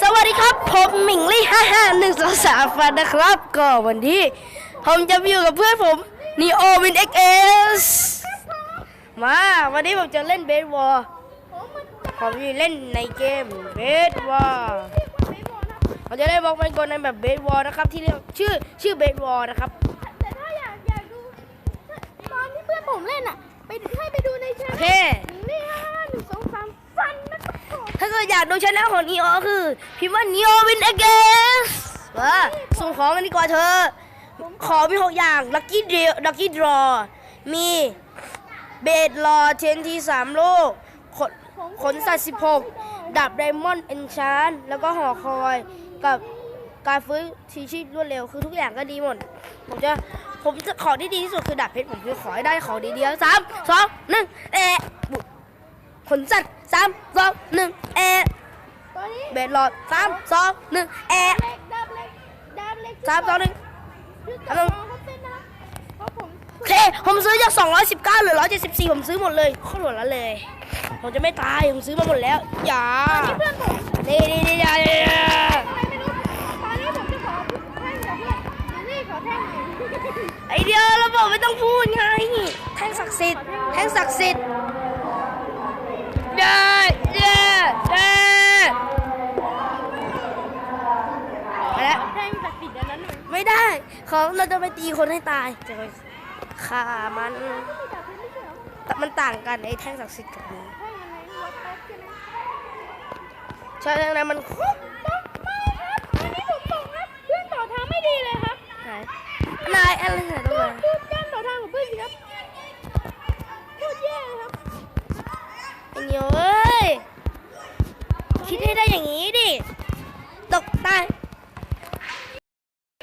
สวัสดีครับ ผมหมิงลี่ห้าห้าหนึ่งสองสามฟันนะครับ ก็วันนี้ ผมจะอยู่กับเพื่อนผมนีโอวินเอ็กเอสมาวันนี้ผมจะเล่นเบสบอลผมจะเล่นในเกมเบสบอลผมจะเล่นบล็อกเป็นกลในแบบเบสบอลนะครับ ที่เรียกชื่อชื่อเบสบอลนะครับแต่ถ้าอยากอยากดูตอนที่เพื่อนผมเล่นอะไปให้ไปดูในช่โอองเคนี่ห้าหนึ่งสองสามฟันนะครับผม ถ้าเกิดอยากดูช anel ของนีโอคือ พิมพ์ว่านีโอวินเอ็กสมาส่งของกันดีกว่าเธอ ขอมีหกอย่างลัคกี้เดลัคกี้ดรอมีเบดลอเทนทีสามโลกขนขนสัตว์สิบหกดับไดมอนด์เอนชานแล้วก็หอคอยกับการฟื้นทีชีพรวดเร็วคือทุกอย่างก็ดีหมด ผมจะผมจะขอที่ดีที่สุดคือดับเพชรผมคือขอให้ได้ของดีๆสามสองหนึ่งเอะ นสัตว์สามสองหนึ่งเอะตอนนี้เบดลอสามสองหนึ่งเอะเล็กดับเล็กดับเล็กสามสองหนึ่งชุดฮัจัลบโหลรองเขาเต้นนะครับเพราะผมโอเคผมซื้อจาก219เหรือ174 ผมซื้อหมดเลยโคตรหมดแล้วเลย ผมจะไม่ตาย ผมซื้อมาหมดแล้ว อย่าเพื่อนผมนี่นี่นี่อย่าอย่าอย่าอะไรไม่รู้ตอนนี้ผมจะขอแท่งกับเพื่อนนี่ขอแท่งหน่อยไอเดียวเราบอกไม่ต้องพูดไงแท่งศักดิ์สิทธิ์แท่งศักดิ์สิทธิ์ เย้เย้เย้ไปแล้วแท่งศักดิ์สิทธิ์อันนั้นหน่อยไม่ได้ ของเราจะไปตีคนให้ตายจะไปฆ่ามันแต่มันต่างกันไอ้แท่งศักดิ์สิทธิ์กับนี้แท่งอันไหนวัดแป๊บใช่ไหมใช่แท่งนั้นมันไม่ครับอันนี้ผมบอกครับเพื่อนต่อทางไม่ดีเลยครับไหนนายอะไรไหนตรงไหนพูดกันต่อทางของเพื่อนสิครับพูดแย่ครับ เหนียวเอ้ย คิดให้ได้อย่างนี้ดิ ตกตาย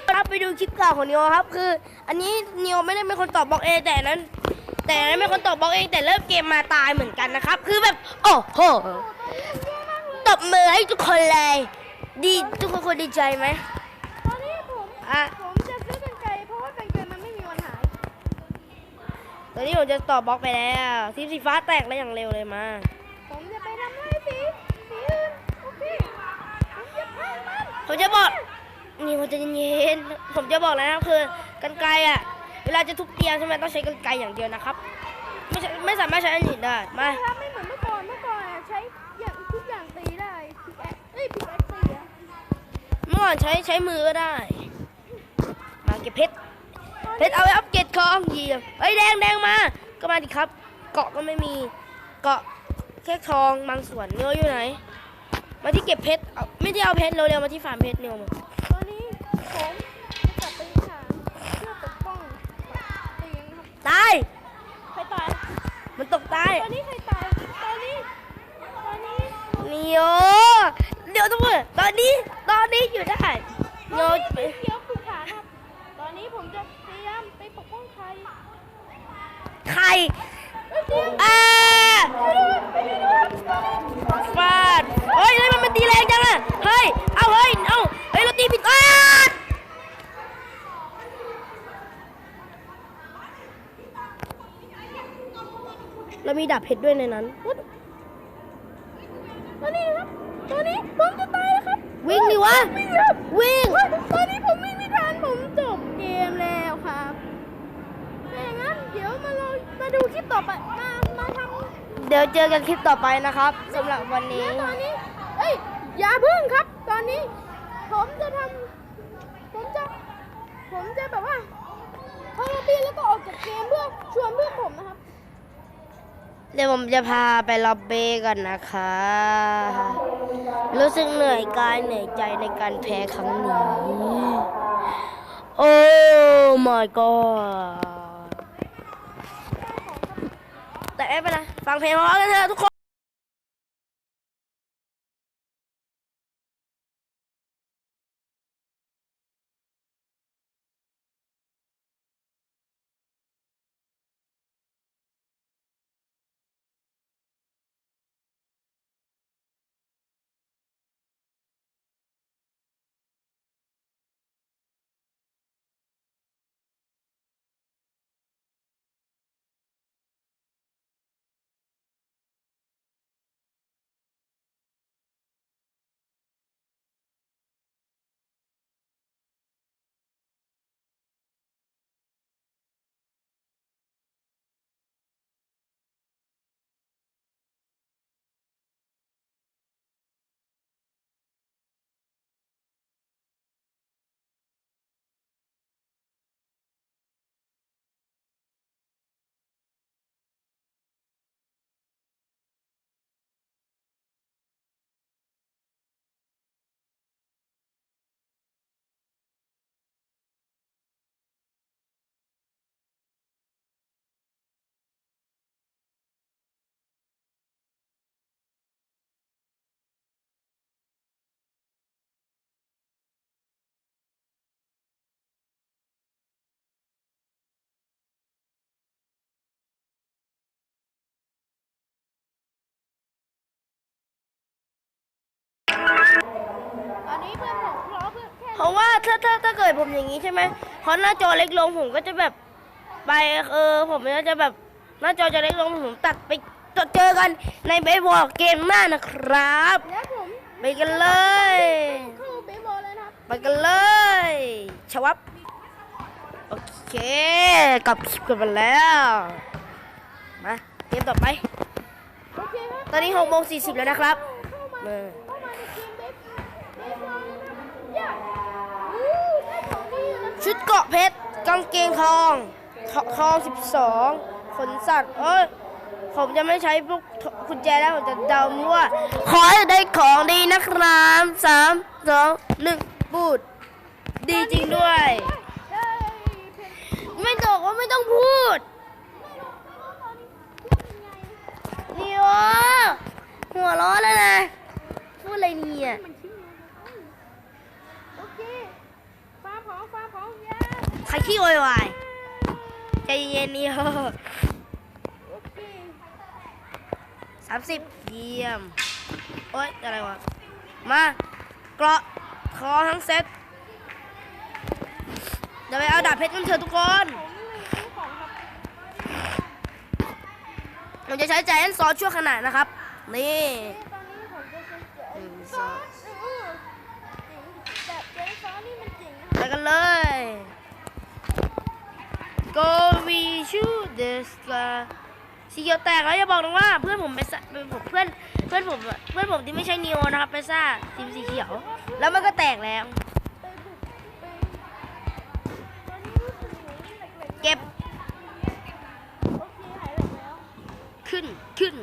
ครับไปดูคลิปเก่าของนิโอครับ คือ อันนี้นิโอไม่ได้เป็นคนตอบบล็อกเองแต่นั้น แต่นั้นเป็นคนตอบบล็อกเองแต่เริ่มเกมมาตายเหมือนกันนะครับ คือแบบโอ้โหตบมือให้ทุกคนเลย ดีทุกคนดีใจไหมอะ อนนี้ผมจะต่อบล็อกไปแล้วทีมสีฟ้าแตกแล้วอย่างเร็วเลยมา ผมจะไปทำให้สีสีอื่นโอเคผมจะพามันผมจะบอกนี่ผมจะเย็นๆผมจะบอกแล้วนะครับคือกันไกรอะ เวลาจะทุบเตียงใช่ไหมต้องใช้กันไกรอย่างเดียวนะครับ ไม่ใช่ไม่สามารถใช้อันอื่นได้มาไม่เหมือนเมื่อก่อนเมื่อก่อนอะใช้อย่างทุกอย่างตีได้พิกแอคเอ้ยพิกแอคตีอะเมื่อก่อนใช้ใช้มือก็ได้ มาเก็บเพชรเพชรเอาไปอัพ กรดของเยี่ยมเอ้ยแดงแดงมา ก็มาดิครับ เกาะก็ไม่มี เกาะแค่ทองบางส่วนเนื้ออยู่ไหน มาที่เก็บเพชรเอาไม่ได้เอาเพชรเร็วๆมาที่ฟาร์มเพชรเร็วมาตอนนี้ผมจะกลับไปหาเพื่อปกป้องตียงครับตายใครตาย มันตกตายตอนนี้ใครตาย ตอนนี้ ตอนนี้นิโอเดี๋ยวทุกคนตอนนี้ ตอนนี้อยู่ได้โยตอ ปปกป้องใคร ใคร เอ้ยเตียงอ่าฟาดเฮ้ยเฮ้ยมันมันตีแรงจังอะเฮ้ย เอาเฮ้ย เอาเฮ้ยเราตีผิดอ้าเรามีดาบเพชรด้วยในนั้นตอนนี้ครับตอนนี้ผมจะตายแล้วครับ วิ่งดิวะ วิ่ง ต่อไปมามาทำเดี๋ยวเจอกันคลิปต่อไปนะครับสำหรับวันนี้แล้วตอนนี้เอ้ยอย่าพึ่งครับ ตอนนี้ ผมจะทำผมจะผมจะแบบว่าเข้าล็อบบี้แล้วก็ออกจากเกมเพื่อชวนเพื่อนผมนะครับเดี๋ยวผมจะพาไปล็อบเบ้กันนะคะ รู้สึกเหนื่อยกายเหนื่อยใจในการแพ้ครั้งนี้ โอ้ my god แต่ไม่เป็นะ ฟังเพลงพอกันเถอะทุกคน เพราะว่าถ้าถ้าถ้าเกิดผมอย่างนี้ใช่ไหมพอหน้าจอเล็กลงผมก็จะแบบไปเออผมก็จะแบบหน้าจอจะเล็กลงผมตัดไปเจอกันในเบสบอลเกมหน้านะครับแล้วผมไปกันเลยเข้าเบสบอลเลยนะครับไปกันเลยชวับโอเคกลับคลิปกันไปแล้วมาเกมต่อไป โอเคครับตอนนี้หกโมงสี่สิบแล้วนะครับเข้ามา ชุดเกาะเพชรกางเกงทองททองสิบสองขนสัตว์เอ้ยผมจะไม่ใช้พวกกุญแจแล้วผมจะเดามั่วขอให้ได้ของดีนะครับสามสองหนึ่งบูดดีจริงด้วย ไม่บกว่าไม่ต้องพูดไม่รู้ว่าตอนนี้พูดยังไงนี่วะหัวร้อนแล้วนะ พูดอะไรเนี่ยมันชิ้น เดียวโอเคฟ้าผาผองยาใครขี้โวยวายใจเย็นๆนี่โอเคสามสิบเยี่ยม โอ๊ย อะไรวะ มาเกราะคอทั้งเซ็ตเดี๋ยวไปเอาดาบเพชรกันเถอะทุกคนผมเรับผมจะใช้ใจแอนซอชั่วขนาดนะครับ นี่ เลย go we shoot the sky สีเขียวแตกแล้วอย่าบอกนะว่าเพื่อนผมไปซ่าเป็นผมเพื่อนเพื่อนผมเพื่อนผมที่ไม่ใช่นิโอนะครับไปซ่าทีมสีเขียว แล้วมันก็แตกแล้วเก็บ ขึ้นขึ้น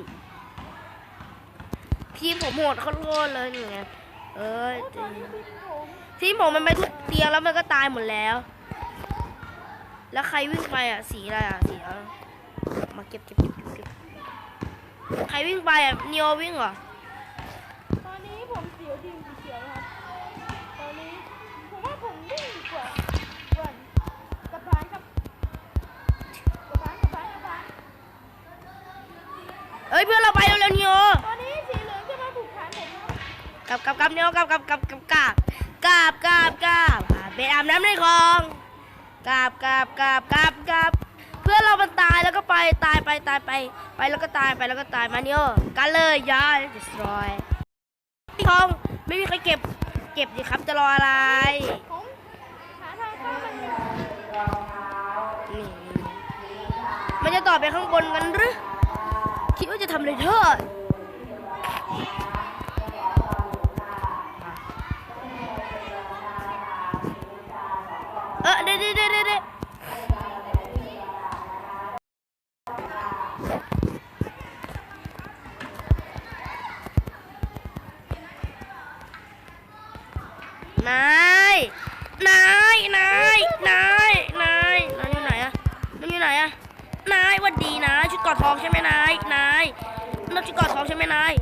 ทีมผมโหดโคตรเลยนี่ไงเอ้ย สีผมทีมผมมันไปทุกเตียงแล้วมันก็ตายหมดแล้ว แล้วใครวิ่งไปอะ สีอะไรอะ สีอะไรมาเก็บเก็บเก็บเก็บเก็บใครวิ่งไปอะนิโอวิ่งเหรอ ตอนนี้ผมเสียวทีมสีเขียวครับ ตอนนี้ผมว่าผมวิ่งกว่าก่อนกับพานกับกับพานกับพานกับพานเอ้ยเพื่อนเราไปเร็วๆนิโอตอนนี้สีเหลืองจะมาบุกฐานผมครับกับกลับกลับนิโอกลับกลับกลับกลับ กาบกาบกาบอ่าไปอาบน้ำในคลองกาบกาบกาบกาบกาบเพื่อนเรามันตายแล้วก็ไปตายไปตายไป ไปแล้วก็ตายไปแล้วก็ตายมาเนิโอกันเลยยาย destroy ทองไม่มีใครเก็บเก็บดิครับจะรออะไรผมหาทางเข้ามันมันจะต่อไปข้างบนกันหรือคิดว่าจะทำอะไรเธอ เออเดดเดดเด็ดเด็ดนายนายนายนายนายนายอยู่ไหนอะมันอยู่ไหนอะนายวัดดีนายชุดกอดทองใช่ไหมนายนายนักชุดกอดทองใช่ไหมนาย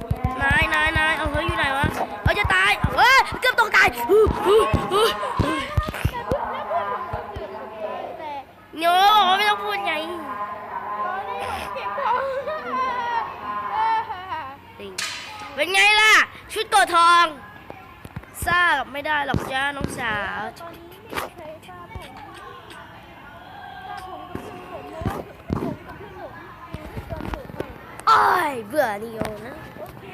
นายนายนายเอาเฮ้ยอยู่ไหนวะเอ้ยจะตายเฮ้ยเกือบตกตายอู้หู้หู้หู้ แต่เพื่อนแล้วเพื่อนผมก็เกือบตกใจแต่ เนาะบอกว่าไม่ต้องพูดไง ตอนนี้ผมเก็บของ จริงเป็นไงล่ะ ชุดกอทองซ่ากับไม่ได้หรอกจ้าน้องสาว ตอนนี้ไม่มีใครทราบผมทราบผมกับเพื่อนผมเพราะว่าผมกับเพื่อนผมอยู่ด้วยกันหมดเลยอ้ายเบื่อนิโอนะ โอเค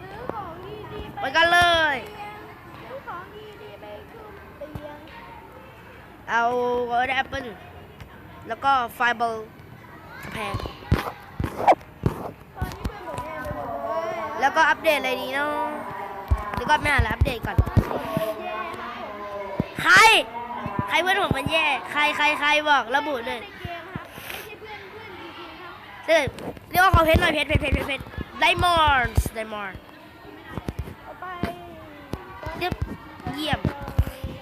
ซื้อของดีๆไปกันเลย ซื้อของดีๆไปขึ้นเตียงเอาแอปเปิลแล้วก็ไฟเบอร์แพง ตอนนี้เพื่อนผมแย่ไปหมดเลย แล้วก็อัปเดตอะไรดีเนาะเดี๋ยวก่อนแม่หาแล้วอัปเดตก่อนแย่ครับผมใคร ใครเพื่อนผมมันแย่ ใครใครใครบอกระบุเลยในเกมครับไม่ใช่เพื่อนเพื่อนจริงๆครับเดี๋ยวเรียกว่าเขาเพชรหน่อยเพชรเพชรเพชรเพชรเพชรไดมอนด์ไดมอนด์เอาไปเยี่ยมเยี่ยม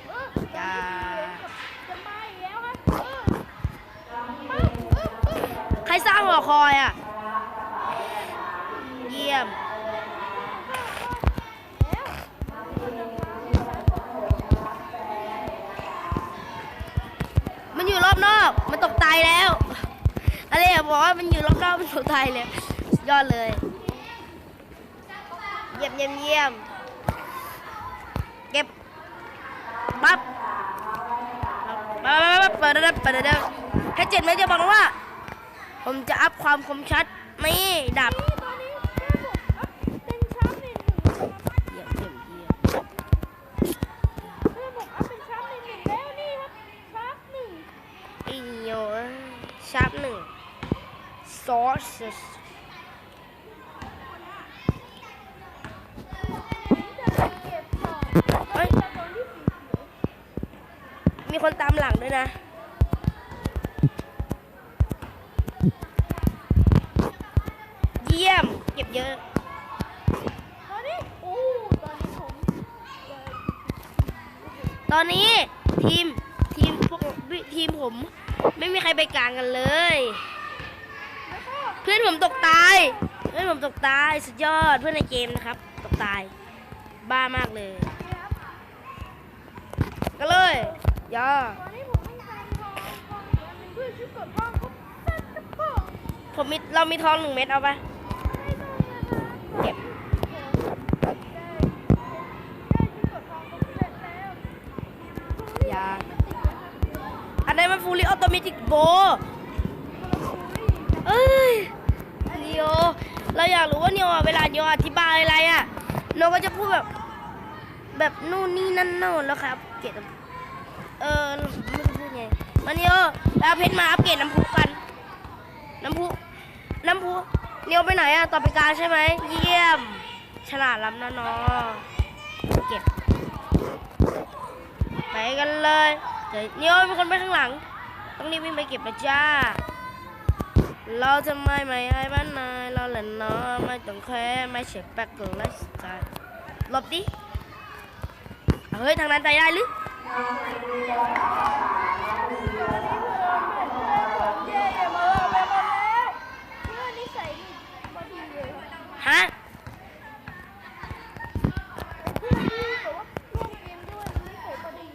เออจ้าจะมาอีกแล้วครับเออเออเออเออใครสร้างหอคอยอะ ตายแล้วอะไรบอกว่ามันอยู่รอบๆมันหนูตายเลยยอดเลย เยี่ยมเยี่ยมเยี่ยมเก็บบับบับบับปิดเดิมเปิดเดิมแค่เจ็ดเม่รจะบอกว่า ผมจะอัพความคมชัดนี่ดับ ซอสผมจะเก็บของเฮ้ยตอนที่สีเขียวมีคนตามหลังด้วยนะ เยี่ยม เก็บเยอะ ตอนนี้โอ้ตอนนี้ผมตอนนี้ทีมทีมพวกทีมผม ไม่มีใครไปกลางกันเลย พื่อนผมตกตาย เพื่อนผมตกตายสุดยอดเพื่อนในเกมนะครับ ตกตาย บ้ามากเลยก็เลยย่อผมมีเรามีทองหนึ่งเม็ดเอาไปเก็บยาอันนี้มันฟูลิออโตเมติกโบเอ้ย นิโอเราอยากรู้ว่านิโอเวลานิโออธิบายอะไรอะโนก็จะพูดแบบ แบบนู่นนี่นั่นโน่นแล้วครับเกรดน้ำเออไม่รู้จะพูดไงมานิโอแล้วเพชรมาอัปเกรดน้ำพุกัน น้ำพุน้ำพุนิโอไปไหนอะต่อไปการใช่ไหมเยี่ยม ฉลาดล้ำนะนาะเก็บไปกันเลยเดี๋ยวนิโอเป็นคนไปข้างหลัง ต้องรีบวิ่งไปเก็บนะจ้า เราจะไม่ไม่ไอ้บ้านนายเราแหละเนาะไม่ต้องแค่ไม่เฉียบแปกเกินไลฟ์สไตล์หลบดิเฮ้ยทางนั้นตายได้หรือเย่อย่ามาเพื่อนนิสัยดีพอดีเลยครับฮะเพื่อนที่แบบว่าร่วมเกมด้วยนิสัยพอดี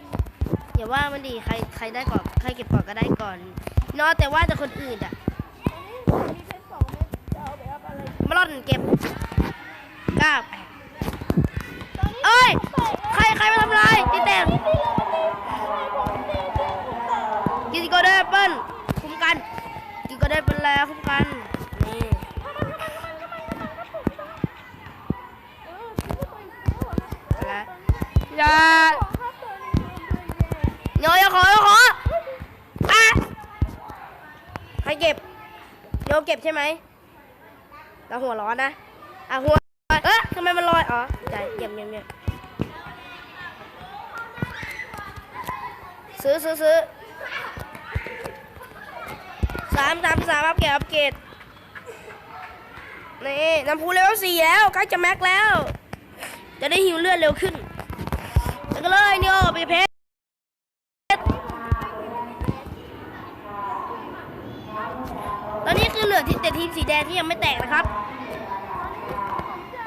อย่าว่ามันดีใครใครได้ก่อนใครเก็บก่อนก็ได้ก่อนนาะแต่ว่าแต่คนอื่นอะ เก็บกล้าเอ้ย ใครใครมาทำลายตีแตกนี่ตีแล้วผมกินก็ได้เปิ้ลคุ้มกันกินก็ได้เป็นแล้วคุ้มกันนี่อย่าเองเฟี้ยวอะครับอย่าขอครับตัวนี้เย่โยอย่าขออย่าขออะใครเก็บโยเก็บใช่ไหม เราหัวร้อนนะอะหัวเอ๊ะทำไมมันลอยอ๋อใจเยี่ยมเยี่ยมเยี่ยมซื้อซื้อซื้อสามสามสามอัปเกรดอัปเกรดนี่น้ำพุเลเวลสี่แล้วใกล้จะแม็กแล้ว จะได้หิวเลือดเร็วขึ้นแล้วก็เลยเนี่ยไปเพชร ตอนนี้คือเหลือที่แต่ทีมสีแดงที่ยังไม่แตกนะครับอัพผมจะ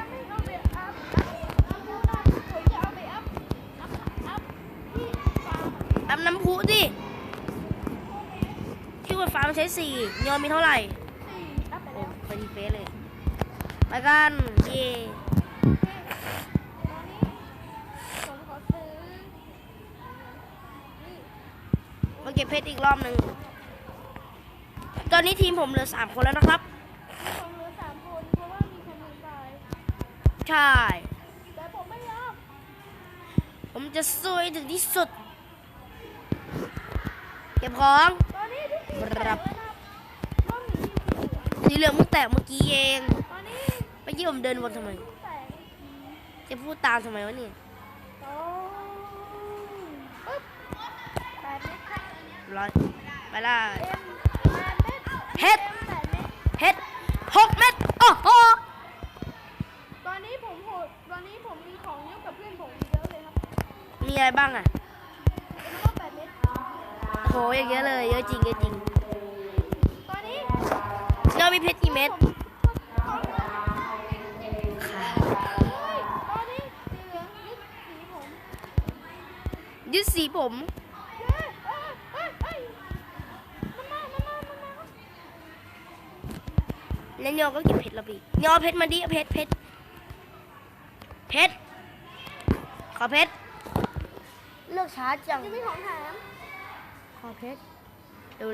เอาไปอัพอัพอัพที่ฟาร์มตำน้ำพุสิที่ว่าฟ้ามันใช้สี่ยอมมีเท่าไหร่ไปโอ้แล้วไปดีเฟสเลย ไปกัน เย่ตอนนี้ผมขอซื้อนี่มาเก็บเพชรอีกรอบหนึ่งตอนนี้ทีมผมเหลือสามคนแล้วนะครับ ผมเหลือสามคนเพราะว่ามีคนหนึ่งตาย ใช่ แต่ผมไม่ยอม ผมจะสู้ให้ถึงที่สุด เก็บของตอนนี้ที่สี่คแตรักบแล้วนะครับรอบนี้สีเหลืองมึงแตกเมื่อกี้เองตอนนี้เมื่อกี้ผมเดินวนทำไม แตกจะพูดตามทำไมวะเนี่ยสองปึ๊บแปดเม็ดครับร้อยไปละเอ็มแปดเม็ดเฮ็ดแปดเม็ดเฮ็ดหกเม็ดโอ้โห ตอนนี้ผมโหดตอนนี้ผมมีของเยอะกับเพื่อนผมเยอะเลยครับ มี อะไรบ้างอะโหอย่างเยอะเลยเยอะจริงเยอะจริงตอนนี้เรามีเพชรกี่เม็ดผมของค่ะยืดสีผมยึดสีผมเฮ้ยเนามันมามันมาครับแล้วยอก็เก็บเพชรเราไปอีกยอเพชรมาดิเพชรเพชรเพชรขอเพชร อกช้าจังยังมีของแถมขอเพชร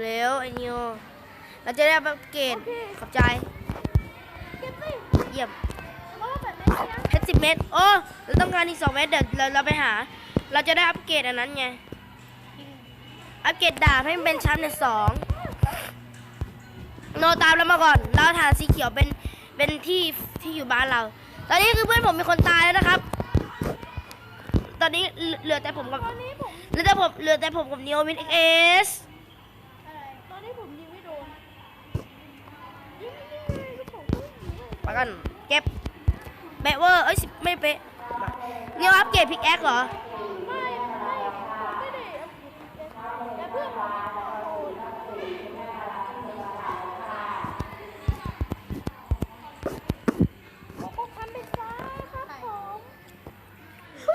เร็วๆไอ้นิโอเราจะได้อัปเกรดขอบใจเยี่ยมแล้วก็แบเพชรสิบเม็ดโอ้เราต้องการอีกสองเม็ดเดี๋ยวเราเราไปหา เราจะได้อัปเกรดอันนั้นไงอัปเกรดดาบให้มันเป็นชั้นในสองโนตามเรามาก่อน เราฐานสีเขียวเป็นเป็นที่ที่อยู่บ้านเรา ตอนนี้คือเพื่อนผมมีคนตายแล้วนะครับ ตอนนี้เหลือเหลือแต่ผมกับตอนนี้ผมเหลือแต่ผมเหลือแต่ผมกับนิโอวินเอ็กเอสอะไรตอนนี้ผมยิงไม่โดนยิงไม่ได้ลูกผมก็ยิงไม่ได้ไปกันเก็บเบะเวอร์เอ้ยสิไม่เป๊ะนิโออัปเกรดพิกแอคเหรอ ไม่ไม่ไม่ได้แต่เพื่อนผมโดนผมทำเป็นฟ้าครับผม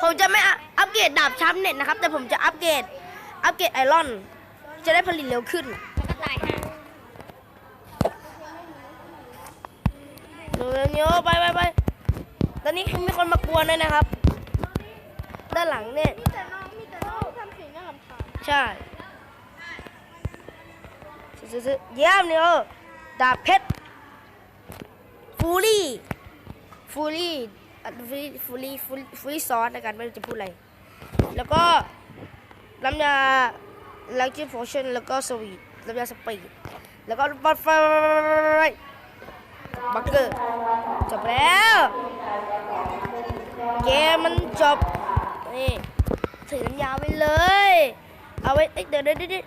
ผม จะไม่อัพอัปเกรดดาบช้ำเน็ตนะครับ แต่ผมจะอัปเกรดอัปเกรดไอรอน จะได้ผลิตเร็วขึ้นแล้วก็ตายฮะเร็วเนี้ยไปไปไปตอนนี้มีคนมากวนด้วยนะครับ ด้านหลังเนี่ยมีแต่น้องมีแต่น้องทำสีน่ารำคาญใช่ซื้อเยี่ยมเนี่ยดาบเพชรฟูลี่ฟูลี่ ฟูลี่ฟูลี่ฟูลี่ซอสในการไม่รู้จะพูดอะไร แล้วก็น้ำยาลักกี้โพชั่นแล้วก็สวีทน้ำยาสปีดแล้วก็บัตไฟบักเกอร์จบแล้ว เกมมันจบ นี่ถือน้ำยาไปเลย เอาไว้เดี๋ยวเดี๋ยวเดี๋ยวเดี๋ยว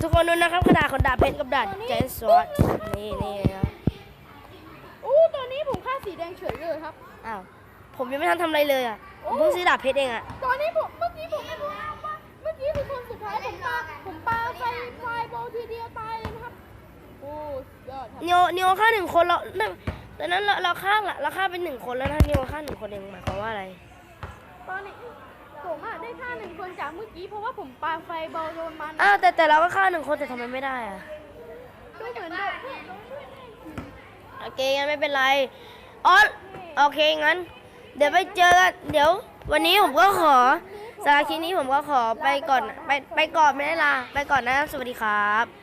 ทุกคนดูนะครับขนาดของดาบเพชรกับดาบแจนซอสนี่นี่ ตอนนี้ผมค่าสีแดงเฉยเลยครับ อ้าว ผมยังไม่ทันทำอะไรเลยอะผมเพิ่งซื้อดาบเพชรเองอะ ตอนนี้ผมเมื่อกี้ผมไม่รู้ว่าเมื่อกี้คือคนสุดท้ายผมปาผมปาไฟไฟโบอลทีเดียวตายเลยนะครับ โอ้สุดยอดครับ นิโอนิโอฆ่าหนึ่งคนเรานั่นตอนนั้นเราเราฆ่าละเราฆ่าเป็นหนึ่งคนแล้วนะนิโอฆ่าหนึ่งคนเองหมายความว่าอะไร ตอนนี้ผมอะได้ค่าหนึ่งคนจากเมื่อกี้เพราะว่าผมปาไฟบอลโดนมันอ้าวแต่แต่เราก็ฆ่าหนึ่งคนแต่ทำไมไม่ได้อะก็เหมือนโดน โอเคงั้นไม่เป็นไรอ๋อโอเคงั้น เดี๋ยวไปเจอกันเดี๋ยว วันนี้ผมก็ขอสาระคลิปนี้ผมก็ขอไปก่อนไปไปก่อนไม่ได้ลาไปก่อนนะสวัสดีครับ